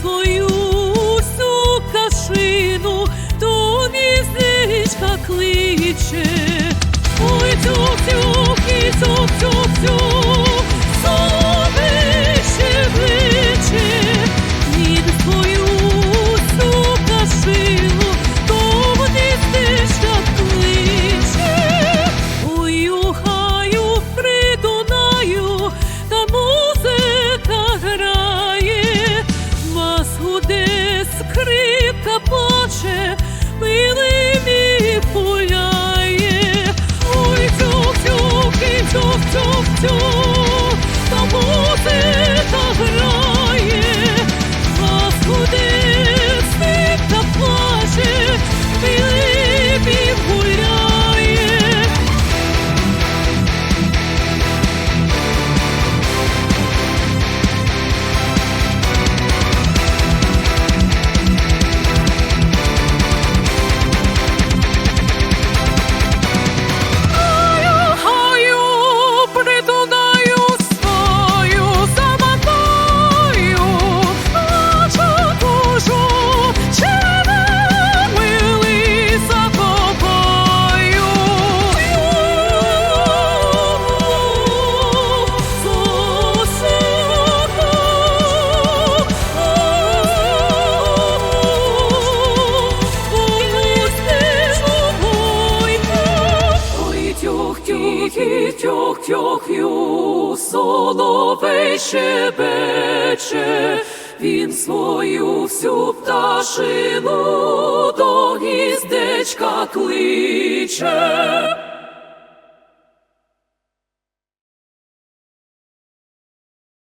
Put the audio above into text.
свою всю кашину, то мізничка кличе. хрипка плаче, милий. Тихий тьох тьохю, соловей шебече, він свою всю пташину до гіздечка кличе.